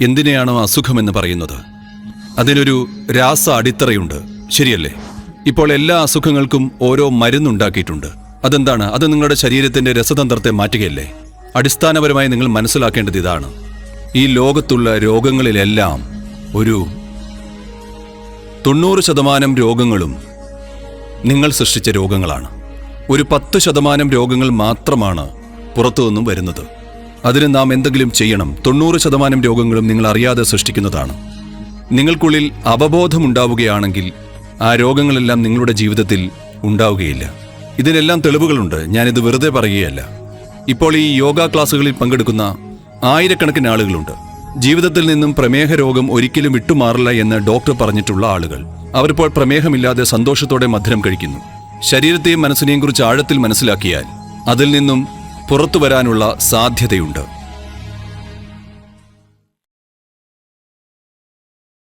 എന്തിനെയാണോ അസുഖമെന്ന് പറയുന്നത്? അതിനൊരു രാസ അടിത്തറയുണ്ട്. ശരിയല്ലേ? ഇപ്പോൾ എല്ലാ അസുഖങ്ങൾക്കും ഓരോ മരുന്നുണ്ടാക്കിയിട്ടുണ്ട്. അതെന്താണ്? അത് നിങ്ങളുടെ ശരീരത്തിന്റെ രസതന്ത്രത്തെ മാറ്റുകയല്ലേ? അടിസ്ഥാനപരമായി നിങ്ങൾ മനസ്സിലാക്കേണ്ടത് ഇതാണ്. ഈ ലോകത്തുള്ള രോഗങ്ങളിലെല്ലാം ഒരു തൊണ്ണൂറ് ശതമാനം രോഗങ്ങളും നിങ്ങൾ സൃഷ്ടിച്ച രോഗങ്ങളാണ്. ഒരു പത്ത് ശതമാനം രോഗങ്ങൾ മാത്രമാണ് പുറത്തുനിന്നും വരുന്നത്. അതിന് നാം എന്തെങ്കിലും ചെയ്യണം. തൊണ്ണൂറ് ശതമാനം രോഗങ്ങളും നിങ്ങൾ അറിയാതെ സൃഷ്ടിക്കുന്നതാണ്. നിങ്ങൾക്കുള്ളിൽ അവബോധമുണ്ടാവുകയാണെങ്കിൽ ആ രോഗങ്ങളെല്ലാം നിങ്ങളുടെ ജീവിതത്തിൽ ഉണ്ടാവുകയില്ല. ഇതിനെല്ലാം തെളിവുകളുണ്ട്. ഞാനിത് വെറുതെ പറയുകയല്ല. ഇപ്പോൾ ഈ യോഗ ക്ലാസ്സുകളിൽ പങ്കെടുക്കുന്ന ആയിരക്കണക്കിന് ആളുകളുണ്ട്. ജീവിതത്തിൽ നിന്നും പ്രമേഹ രോഗം ഒരിക്കലും വിട്ടുമാറില്ല എന്ന് ഡോക്ടർ പറഞ്ഞിട്ടുള്ള ആളുകൾ. അവരിപ്പോൾ പ്രമേഹമില്ലാതെ സന്തോഷത്തോടെ മധുരം കഴിക്കുന്നു. ശരീരത്തെയും മനസ്സിനെയും കുറിച്ച് ആഴത്തിൽ മനസ്സിലാക്കിയാൽ അതിൽ നിന്നും പുറത്തു വരാനുള്ള സാധ്യതയുണ്ട്